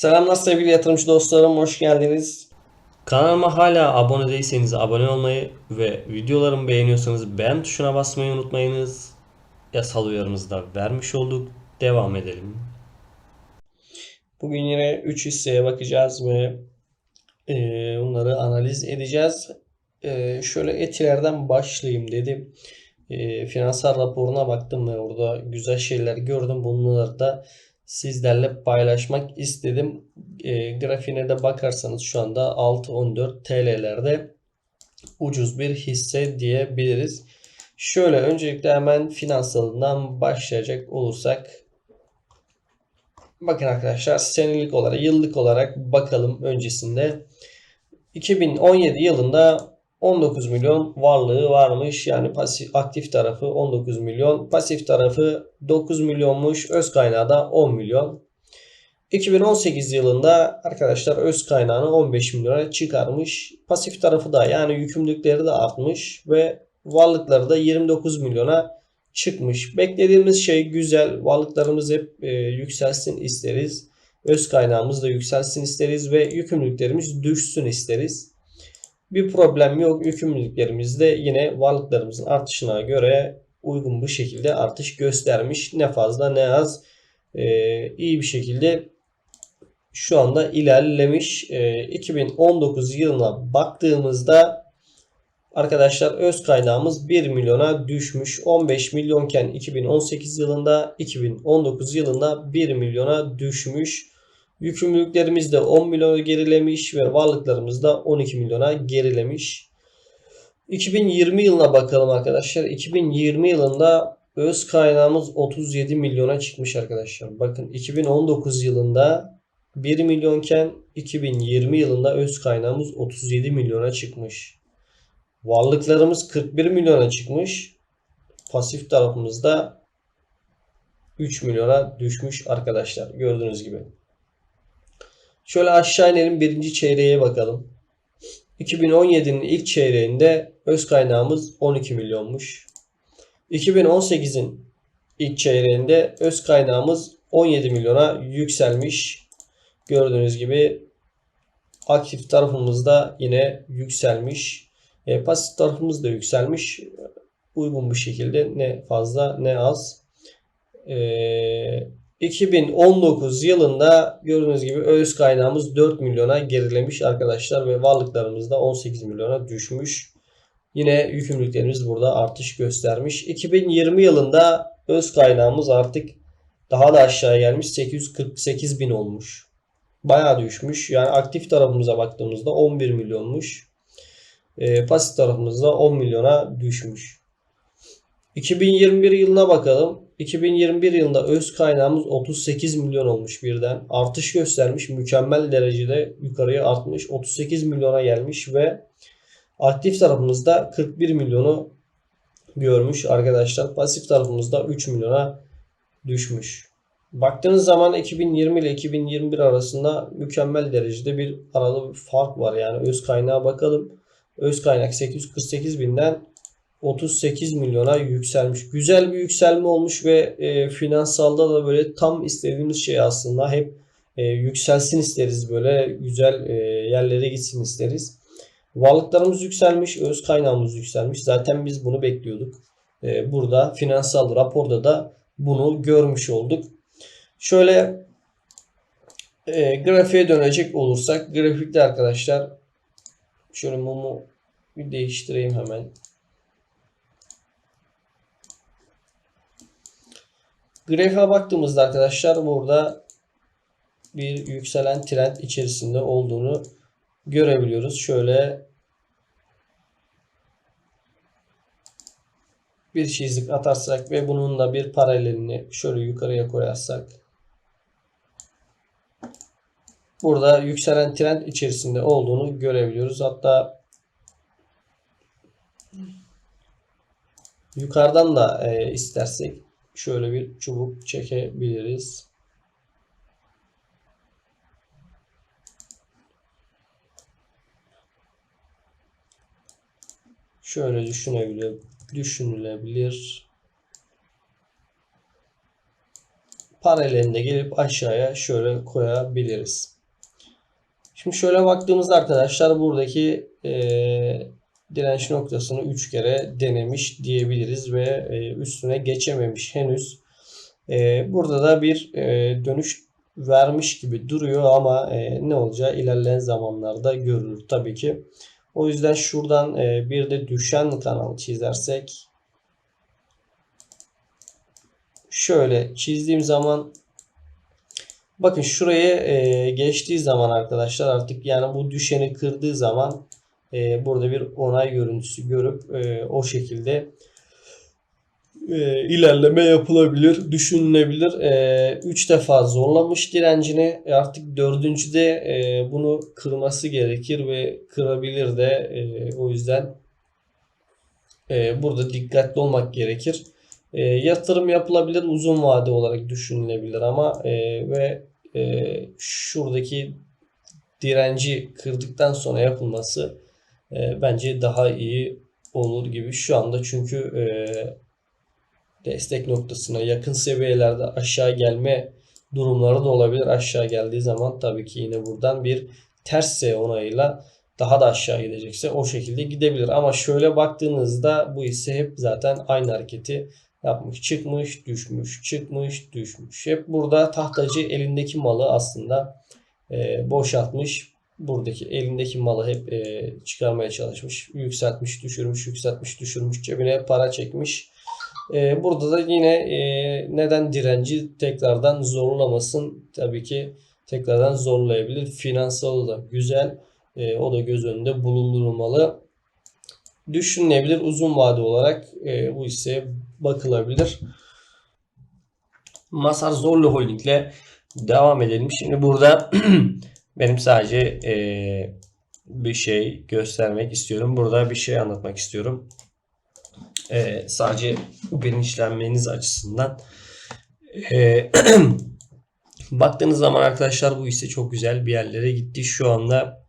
Selamlar sevgili yatırımcı dostlarım, hoş geldiniz. Kanalıma hala abone değilseniz abone olmayı ve videolarımı beğeniyorsanız beğen tuşuna basmayı unutmayınız. Yasal uyarımızı da vermiş olduk. Devam edelim. Bugün yine 3 hisseye bakacağız ve e, bunları analiz edeceğiz. E, şöyle etilerden başlayayım dedim. E, finansal raporuna baktım ve orada güzel şeyler gördüm. Bunları da sizlerle paylaşmak istedim. E, grafiğine de bakarsanız şu anda 6.14 TL'lerde ucuz bir hisse diyebiliriz. Şöyle öncelikle hemen finansalından başlayacak olursak Bakın arkadaşlar senelik olarak, yıllık olarak bakalım öncesinde. 2017 yılında 19 milyon varlığı varmış. Yani pasif aktif tarafı 19 milyon, pasif tarafı 9 milyonmuş. Öz kaynağı da 10 milyon. 2018 yılında arkadaşlar öz kaynağını 15 milyona çıkarmış. Pasif tarafı da yani yükümlülükleri de artmış ve varlıkları da 29 milyona çıkmış. Beklediğimiz şey güzel. Varlıklarımız hep e, yükselsin isteriz. Öz kaynağımız da yükselsin isteriz ve yükümlülüklerimiz düşsün isteriz. Bir problem yok. Yükümlülüklerimiz de yine varlıklarımızın artışına göre uygun bir şekilde artış göstermiş. Ne fazla ne az e, iyi bir şekilde şu anda ilerlemiş. E, 2019 yılına baktığımızda Arkadaşlar öz kaynağımız 1 milyona düşmüş. 15 milyonken 2018 yılında 2019 yılında 1 milyona düşmüş. Yükümlülüklerimiz de 10 milyona gerilemiş ve varlıklarımız da 12 milyona gerilemiş. 2020 yılına bakalım arkadaşlar. 2020 yılında öz kaynağımız 37 milyona çıkmış arkadaşlar. Bakın 2019 yılında 1 milyonken 2020 yılında öz kaynağımız 37 milyona çıkmış. Varlıklarımız 41 milyona çıkmış. Pasif tarafımızda 3 milyona düşmüş arkadaşlar. Gördüğünüz gibi. Şöyle aşağı inelim birinci çeyreğe bakalım. 2017'nin ilk çeyreğinde öz kaynağımız 12 milyonmuş. 2018'in ilk çeyreğinde öz kaynağımız 17 milyona yükselmiş. Gördüğünüz gibi aktif tarafımızda yine yükselmiş. E, pasif tarafımız da yükselmiş. Uygun bir şekilde ne fazla ne az. E, 2019 yılında gördüğünüz gibi öz kaynağımız 4 milyona gerilemiş arkadaşlar ve varlıklarımız da 18 milyona düşmüş. Yine yükümlülüklerimiz burada artış göstermiş. 2020 yılında öz kaynağımız artık daha da aşağı gelmiş 848 bin olmuş. Bayağı düşmüş. Yani aktif tarafımıza baktığımızda 11 milyonmuş. E, pasif tarafımızda 10 milyona düşmüş. 2021 yılına bakalım. 2021 yılında öz kaynağımız 38 milyon olmuş birden. Artış göstermiş. Mükemmel derecede yukarıya artmış. 38 milyona gelmiş ve aktif tarafımızda 41 milyonu görmüş arkadaşlar. Pasif tarafımızda 3 milyona düşmüş. Baktığınız zaman 2020 ile 2021 arasında mükemmel derecede bir aralı bir fark var. Yani öz kaynağa bakalım. Öz kaynak 848 binden 38 milyona yükselmiş. Güzel bir yükselme olmuş ve e, finansalda da böyle tam istediğimiz şey aslında hep e, yükselsin isteriz böyle güzel e, yerlere gitsin isteriz. Varlıklarımız yükselmiş, öz kaynağımız yükselmiş. Zaten biz bunu bekliyorduk. E, burada finansal raporda da bunu görmüş olduk. Şöyle e, grafiğe dönecek olursak grafikte arkadaşlar şöyle mumu bir değiştireyim hemen. Grafiğe baktığımızda arkadaşlar burada bir yükselen trend içerisinde olduğunu görebiliyoruz. Şöyle bir çizik atarsak ve bunun da bir paralelini şöyle yukarıya koyarsak burada yükselen trend içerisinde olduğunu görebiliyoruz. Hatta yukarıdan da e, istersek şöyle bir çubuk çekebiliriz. Şöyle düşünebilir, düşünülebilir. paralelinde gelip aşağıya şöyle koyabiliriz. Şimdi şöyle baktığımızda arkadaşlar buradaki eee, direnç noktasını 3 kere denemiş diyebiliriz ve e, üstüne geçememiş henüz. E, burada da bir e, dönüş vermiş gibi duruyor ama ne olacağı ilerleyen zamanlarda görülür tabii ki. O yüzden şuradan bir de düşen kanal çizersek şöyle çizdiğim zaman bakın şuraya geçtiği zaman arkadaşlar artık yani bu düşeni kırdığı zaman e, burada bir onay görüntüsü görüp e, o şekilde e, ilerleme yapılabilir, düşünülebilir. 3 defa zorlamış direncini. E, artık dördüncüde e, bunu kırması gerekir ve kırabilir de. E, o yüzden e, burada dikkatli olmak gerekir. E, yatırım yapılabilir, uzun vade olarak düşünülebilir ama e, ve e, şuradaki direnci kırdıktan sonra yapılması e, bence daha iyi olur gibi şu anda çünkü e, destek noktasına yakın seviyelerde aşağı gelme durumları da olabilir. Aşağı geldiği zaman tabii ki yine buradan bir ters S onayıyla daha da aşağı gidecekse o şekilde gidebilir. Ama şöyle baktığınızda bu ise hep zaten aynı hareketi yapmış. Çıkmış, düşmüş, çıkmış, düşmüş. Hep burada tahtacı elindeki malı aslında e, boşaltmış. Buradaki elindeki malı hep e, çıkarmaya çalışmış. Yükseltmiş, düşürmüş, yükseltmiş, düşürmüş. Cebine para çekmiş. E, burada da yine e, neden direnci tekrardan zorlamasın? Tabii ki tekrardan zorlayabilir. Finansal da güzel. E, o da göz önünde bulundurulmalı. Düşünülebilir uzun vade olarak e, bu hisseye bakılabilir. Masar Zorlu Holding'le devam edelim. Şimdi burada benim sadece e, bir şey göstermek istiyorum. Burada bir şey anlatmak istiyorum. E, sadece bilinçlenmeniz açısından. E, baktığınız zaman arkadaşlar bu hisse çok güzel bir yerlere gitti. Şu anda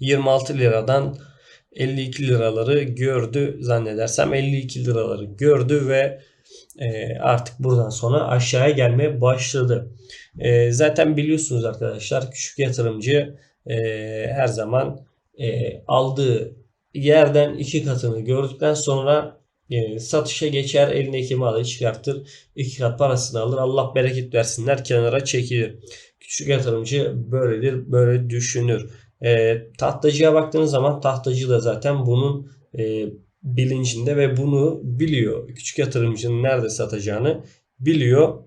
26 liradan 52 liraları gördü zannedersem 52 liraları gördü ve e, artık buradan sonra aşağıya gelmeye başladı. E, zaten biliyorsunuz arkadaşlar küçük yatırımcı e, her zaman e, aldığı yerden iki katını gördükten sonra e, satışa geçer elindeki malı çıkartır iki kat parasını alır Allah bereket versinler kenara çekilir. Küçük yatırımcı böyledir böyle düşünür. E, tahtacıya baktığınız zaman tahtacı da zaten bunun bilincinde ve bunu biliyor. Küçük yatırımcının nerede satacağını biliyor.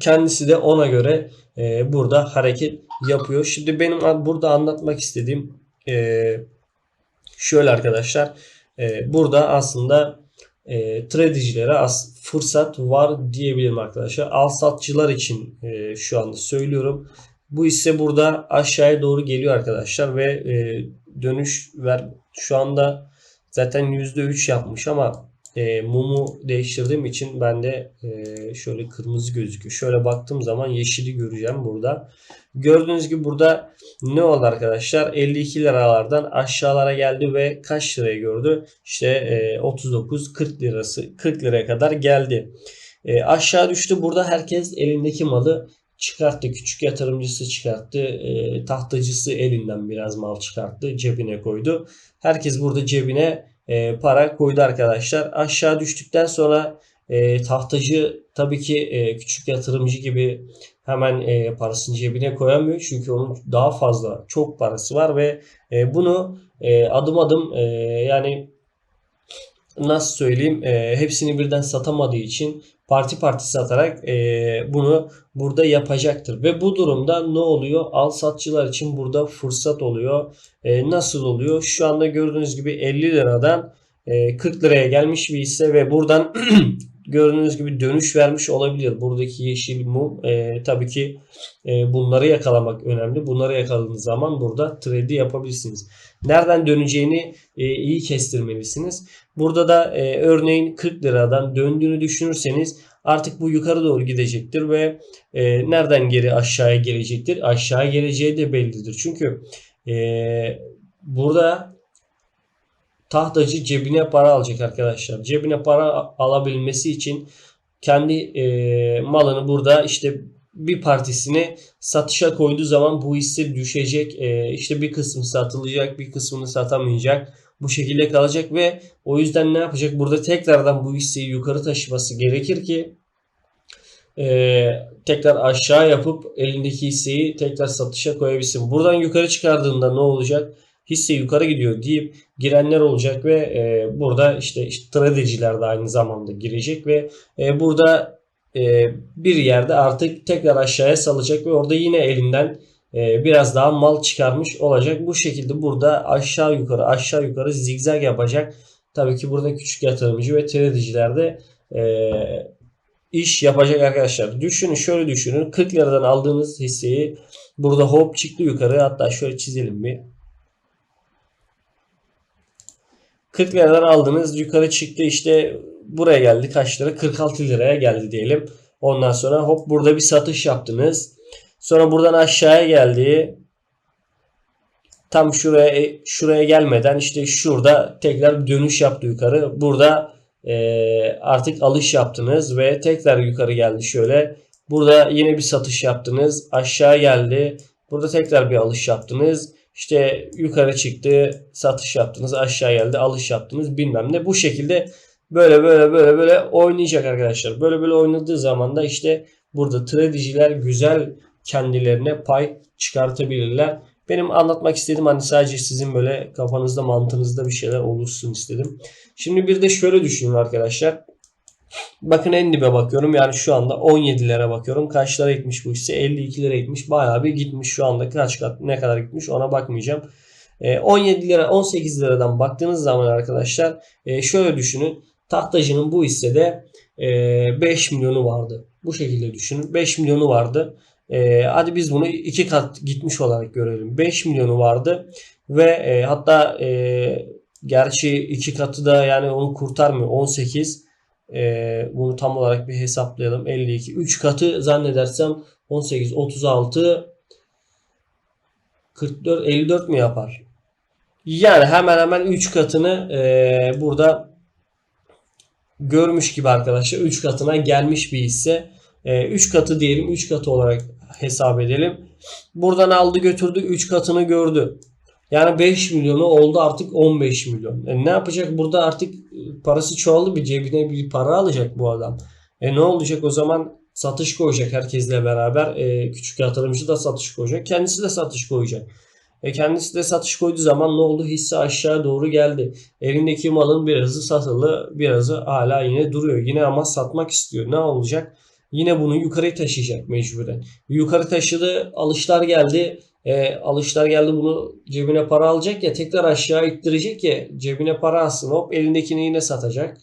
Kendisi de ona göre e, burada hareket yapıyor. Şimdi benim burada anlatmak istediğim e, şöyle arkadaşlar. E, burada aslında e, tradecilere as fırsat var diyebilirim arkadaşlar. Al satçılar için e, şu anda söylüyorum. Bu ise burada aşağıya doğru geliyor arkadaşlar ve e, dönüş ver şu anda zaten %3 yapmış ama e, mumu değiştirdiğim için ben de e, şöyle kırmızı gözüküyor. Şöyle baktığım zaman yeşili göreceğim burada. Gördüğünüz gibi burada ne oldu arkadaşlar? 52 liralardan aşağılara geldi ve kaç liraya gördü? İşte e, 39 40 lirası 40 liraya kadar geldi. E, aşağı düştü. Burada herkes elindeki malı çıkarttı. Küçük yatırımcısı çıkarttı. E, tahtacısı elinden biraz mal çıkarttı. Cebine koydu. Herkes burada cebine e, para koydu arkadaşlar. Aşağı düştükten sonra e, tahtacı tabii ki e, küçük yatırımcı gibi hemen e, parasını cebine koyamıyor. Çünkü onun daha fazla çok parası var ve e, bunu e, adım adım e, yani nasıl söyleyeyim e, hepsini birden satamadığı için parti parti satarak e, bunu burada yapacaktır. Ve bu durumda ne oluyor? Al satçılar için burada fırsat oluyor. E, nasıl oluyor? Şu anda gördüğünüz gibi 50 liradan e, 40 liraya gelmiş bir hisse ve buradan gördüğünüz gibi dönüş vermiş olabilir. Buradaki yeşil mum e, tabii ki e, bunları yakalamak önemli. Bunları yakaladığınız zaman burada trade yapabilirsiniz. Nereden döneceğini e, iyi kestirmelisiniz. Burada da e, örneğin 40 liradan döndüğünü düşünürseniz artık bu yukarı doğru gidecektir ve e, nereden geri aşağıya gelecektir? Aşağı geleceği de bellidir. Çünkü e, burada tahtacı cebine para alacak arkadaşlar. Cebine para alabilmesi için kendi e, malını burada işte bir partisini satışa koyduğu zaman bu hisse düşecek. E, işte bir kısmı satılacak, bir kısmını satamayacak. Bu şekilde kalacak ve o yüzden ne yapacak? Burada tekrardan bu hisseyi yukarı taşıması gerekir ki e, tekrar aşağı yapıp elindeki hisseyi tekrar satışa koyabilsin. Buradan yukarı çıkardığında ne olacak? Hisse yukarı gidiyor deyip girenler olacak ve e, burada işte, işte tradeciler de aynı zamanda girecek ve e, burada e, bir yerde artık tekrar aşağıya salacak ve orada yine elinden e, biraz daha mal çıkarmış olacak. Bu şekilde burada aşağı yukarı aşağı yukarı zigzag yapacak. Tabii ki burada küçük yatırımcı ve tradeciler de e, iş yapacak arkadaşlar. Düşünün şöyle düşünün. 40 liradan aldığınız hisseyi burada hop çıktı yukarı. Hatta şöyle çizelim bir. 40 liradan aldınız yukarı çıktı işte buraya geldi kaç lira 46 liraya geldi diyelim. Ondan sonra hop burada bir satış yaptınız. Sonra buradan aşağıya geldi. Tam şuraya şuraya gelmeden işte şurada tekrar dönüş yaptı yukarı. Burada e, artık alış yaptınız ve tekrar yukarı geldi şöyle. Burada yine bir satış yaptınız. Aşağı geldi. Burada tekrar bir alış yaptınız. İşte yukarı çıktı, satış yaptınız, aşağı geldi, alış yaptınız bilmem ne. Bu şekilde böyle böyle böyle böyle oynayacak arkadaşlar. Böyle böyle oynadığı zaman da işte burada tradeciler güzel kendilerine pay çıkartabilirler. Benim anlatmak istediğim hani sadece sizin böyle kafanızda mantığınızda bir şeyler oluşsun istedim. Şimdi bir de şöyle düşünün arkadaşlar. Bakın en dibe bakıyorum. Yani şu anda 17'lere bakıyorum. Kaçlara gitmiş bu hisse? 52'lere gitmiş. Bayağı bir gitmiş şu anda. Kaç kat ne kadar gitmiş ona bakmayacağım. 17 lira 18 liradan baktığınız zaman arkadaşlar e, şöyle düşünün. Tahtacının bu hissede 5 milyonu vardı. Bu şekilde düşünün. 5 milyonu vardı. E, hadi biz bunu iki kat gitmiş olarak görelim. 5 milyonu vardı ve e, hatta gerçi iki katı da yani onu kurtarmıyor. 18 ee, bunu tam olarak bir hesaplayalım. 52. 3 katı zannedersem 18, 36, 44, 54 mi yapar? Yani hemen hemen 3 katını e, burada görmüş gibi arkadaşlar. 3 katına gelmiş bir hisse. 3 e, katı diyelim. 3 katı olarak hesap edelim. Buradan aldı götürdü. 3 katını gördü. Yani 5 milyonu oldu artık 15 milyon. E ne yapacak burada artık parası çoğaldı bir cebine bir para alacak bu adam. E ne olacak o zaman satış koyacak herkesle beraber. E, küçük yatırımcı da satış koyacak. Kendisi de satış koyacak. E kendisi de satış koyduğu zaman ne oldu? Hisse aşağı doğru geldi. Elindeki malın birazı satıldı. Birazı hala yine duruyor. Yine ama satmak istiyor. Ne olacak? Yine bunu yukarı taşıyacak mecburen. Yukarı taşıdı. Alışlar geldi e, alışlar geldi bunu cebine para alacak ya tekrar aşağı ittirecek ya cebine para alsın hop elindekini yine satacak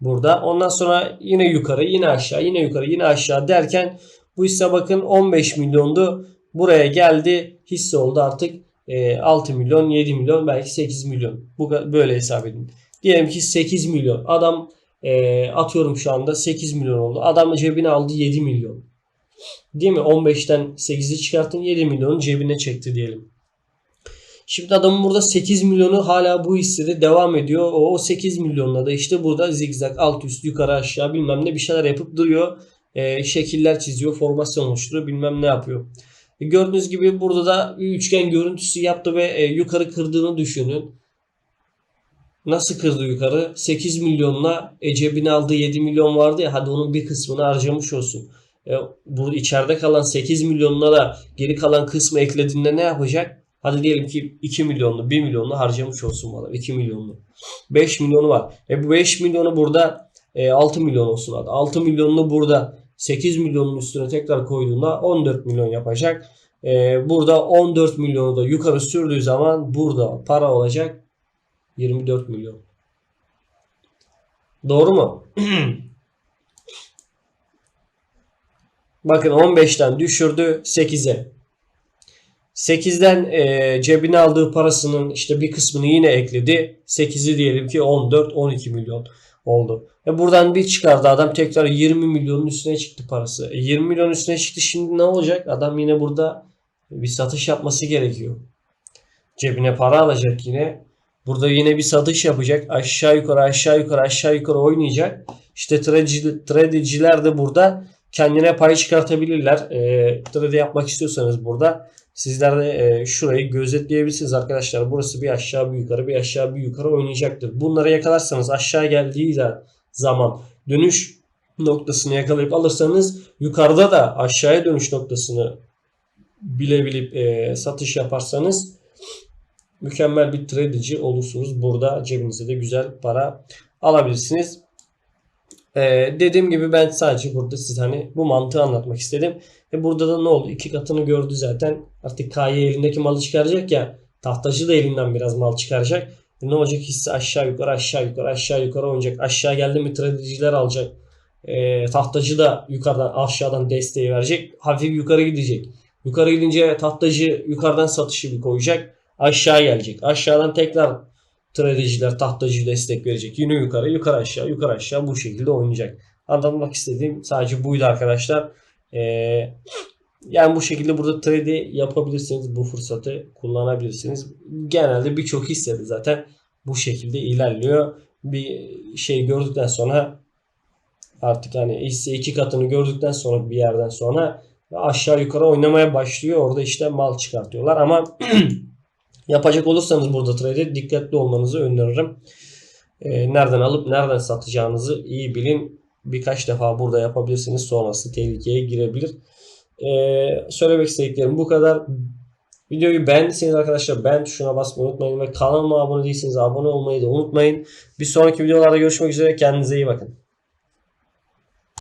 burada. Ondan sonra yine yukarı yine aşağı yine yukarı yine aşağı derken bu hisse bakın 15 milyondu. Buraya geldi hisse oldu artık e, 6 milyon 7 milyon belki 8 milyon. Bu böyle hesap edin. Diyelim ki 8 milyon adam e, atıyorum şu anda 8 milyon oldu. Adam cebine aldı 7 milyon. Değil mi? 15'ten 8'i çıkarttın 7 milyonu cebine çekti diyelim. Şimdi adamın burada 8 milyonu hala bu hissede devam ediyor. O 8 milyonla da işte burada zigzag alt üst yukarı aşağı bilmem ne bir şeyler yapıp duruyor. E, şekiller çiziyor, formasyon oluşturuyor bilmem ne yapıyor. E, gördüğünüz gibi burada da bir üçgen görüntüsü yaptı ve e, yukarı kırdığını düşünün. Nasıl kırdı yukarı? 8 milyonla e, cebine aldığı 7 milyon vardı ya hadi onun bir kısmını harcamış olsun. E, bu içeride kalan 8 milyonuna da geri kalan kısmı eklediğinde ne yapacak? Hadi diyelim ki 2 milyonlu, 1 milyonlu harcamış olsun bana. 2 milyonlu. 5 milyonu var. E bu 5 milyonu burada e, 6 milyon olsun hadi. 6 milyonunu burada 8 milyonun üstüne tekrar koyduğunda 14 milyon yapacak. E, burada 14 milyonu da yukarı sürdüğü zaman burada para olacak 24 milyon. Doğru mu? Bakın 15'ten düşürdü 8'e. 8'den e, cebine aldığı parasının işte bir kısmını yine ekledi. 8'i diyelim ki 14-12 milyon oldu. E buradan bir çıkardı adam tekrar 20 milyonun üstüne çıktı parası. E 20 milyon üstüne çıktı şimdi ne olacak? Adam yine burada bir satış yapması gerekiyor. Cebine para alacak yine. Burada yine bir satış yapacak. Aşağı yukarı aşağı yukarı aşağı yukarı oynayacak. İşte trade'ciler de burada kendine pay çıkartabilirler. E, trade yapmak istiyorsanız burada sizler de e, şurayı gözetleyebilirsiniz arkadaşlar. Burası bir aşağı bir yukarı bir aşağı bir yukarı oynayacaktır. Bunları yakalarsanız aşağı geldiği za- zaman dönüş noktasını yakalayıp alırsanız yukarıda da aşağıya dönüş noktasını bilebilip e, satış yaparsanız mükemmel bir traderci olursunuz. Burada cebinize de güzel para alabilirsiniz. E, dediğim gibi ben sadece burada size hani bu mantığı anlatmak istedim. E burada da ne oldu? İki katını gördü zaten. Artık KY elindeki malı çıkaracak ya. Tahtacı da elinden biraz mal çıkaracak. E ne olacak? Hisse aşağı yukarı aşağı yukarı aşağı yukarı oynayacak. Aşağı geldi mi traderciler alacak. E, tahtacı da yukarıdan aşağıdan desteği verecek. Hafif yukarı gidecek. Yukarı gidince tahtacı yukarıdan satışı bir koyacak. Aşağı gelecek. Aşağıdan tekrar traderciler tahtacı destek verecek. Yine yukarı yukarı aşağı yukarı aşağı bu şekilde oynayacak. Anlatmak istediğim sadece buydu arkadaşlar. Ee, yani bu şekilde burada trade yapabilirsiniz. Bu fırsatı kullanabilirsiniz. Genelde birçok hissede zaten bu şekilde ilerliyor. Bir şey gördükten sonra artık hani hisse iki katını gördükten sonra bir yerden sonra aşağı yukarı oynamaya başlıyor. Orada işte mal çıkartıyorlar ama yapacak olursanız burada trade dikkatli olmanızı öneririm. Ee, nereden alıp nereden satacağınızı iyi bilin. Birkaç defa burada yapabilirsiniz. Sonrası tehlikeye girebilir. Ee, söylemek istediklerim bu kadar. Videoyu beğendiyseniz arkadaşlar beğen tuşuna basmayı unutmayın ve kanalıma abone değilseniz abone olmayı da unutmayın. Bir sonraki videolarda görüşmek üzere. Kendinize iyi bakın.